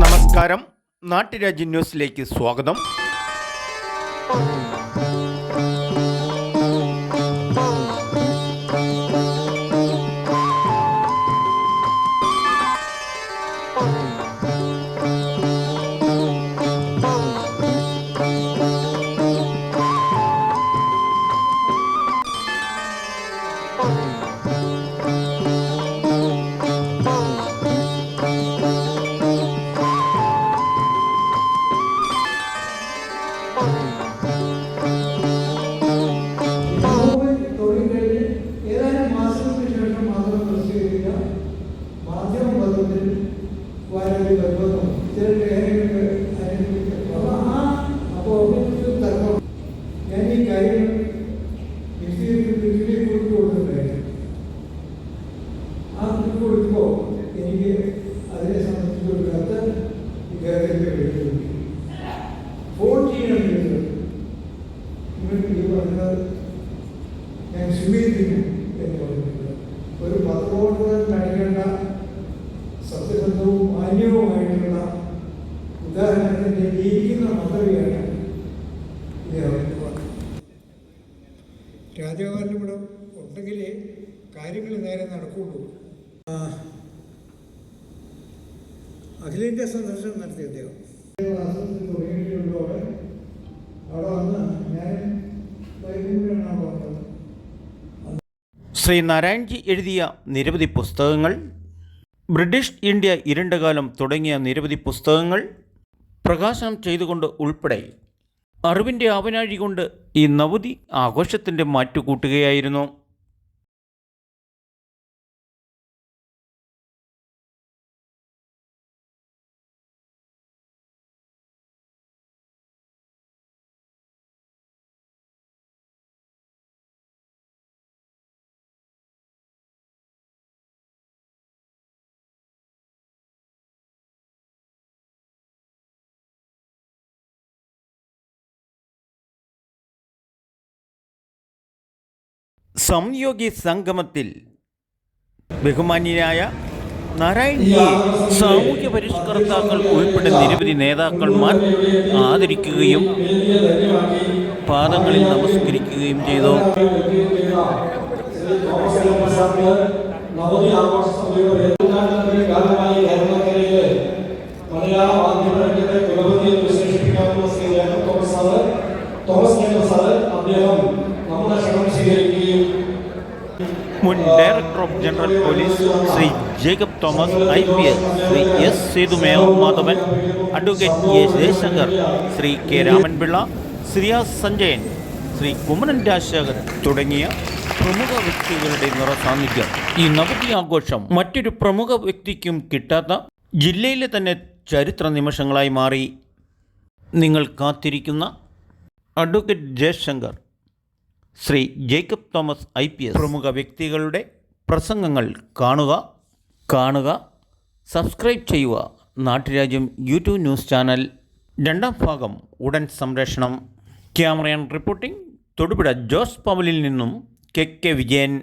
నమస్కారం నాట్యరాజ్య న్యూస్లోకి స్వాగతం Oh. ഞാൻ ഒരു സ്വീകരിക്കുന്നു എന്ന് പറഞ്ഞിട്ടുണ്ട്. ഒരു പത്രോട്ട് കാണിക്കേണ്ട ഉദാഹരണത്തിന്റെ ജീവിക്കുന്ന മാതൃകയാണ് രാജഗോപാലൻ ഉണ്ടെങ്കിലേ കാര്യങ്ങൾ നേരെ നടക്കുള്ളൂ. അഖിലേന്ത്യാ സന്ദർശനം നടത്തി അദ്ദേഹം. അവിടെ വന്ന് ഞാൻ വൈകുന്നേരമാണ് വന്നത് ശ്രീ നാരായൺജി എഴുതിയ നിരവധി പുസ്തകങ്ങൾ ബ്രിട്ടീഷ് ഇന്ത്യ ഇരണ്ടകാലം തുടങ്ങിയ നിരവധി പുസ്തകങ്ങൾ പ്രകാശനം ചെയ്തുകൊണ്ട് ഉൾപ്പെടെ അറിവിന്റെ ആവനാഴി കൊണ്ട് ഈ നവതി ആഘോഷത്തിന്റെ മാറ്റുകൂട്ടുകയായിരുന്നു. സംയോഗി സംഗമത്തിൽ ബഹുമാന്യനായ നാരായണിയെ സാമൂഹ്യ പരിഷ്കർത്താക്കൾ ഉൾപ്പെടെ നിരവധി നേതാക്കന്മാർ ആദരിക്കുകയും പാദങ്ങളിൽ നമസ്കരിക്കുകയും ചെയ്തു. തോമസ് തോമസ് സമിതിയുടെ മുൻ director of general police Shri Jacob Thomas I P S Shri S സേതുമേവ Madhavan advocate A Jayasankar Shri K Ramanpillai Shreyas Sanjayan Shri കുമ്മനൻ Rajasekharan തുടങ്ങിയ പ്രമുഖ വ്യക്തികളുടെ നിറ സാന്നിധ്യം. ഈ നവതി ആഘോഷം മറ്റൊരു പ്രമുഖ വ്യക്തിക്കും കിട്ടാത്ത ജില്ലയിലെ തന്നെ ചരിത്ര നിമിഷങ്ങളായി മാറി. നിങ്ങൾ കാത്തിരിക്കുന്ന advocate Jayasankar. Shri Jacob Thomas I P S പ്രമുഖ വ്യക്തികളുടെ പ്രസംഗങ്ങൾ കാണുക കാണുക സബ്സ്ക്രൈബ് ചെയ്യുക. നാട്ടുരാജ്യം യൂട്യൂബ് ന്യൂസ് ചാനൽ രണ്ടാം ഭാഗം ഉടൻ സംരക്ഷണം ക്യാമറയാൻ റിപ്പോർട്ടിംഗ് തൊടുപുഴ ജോസ് പവലിൽ നിന്നും കെ കെ വിജയൻ.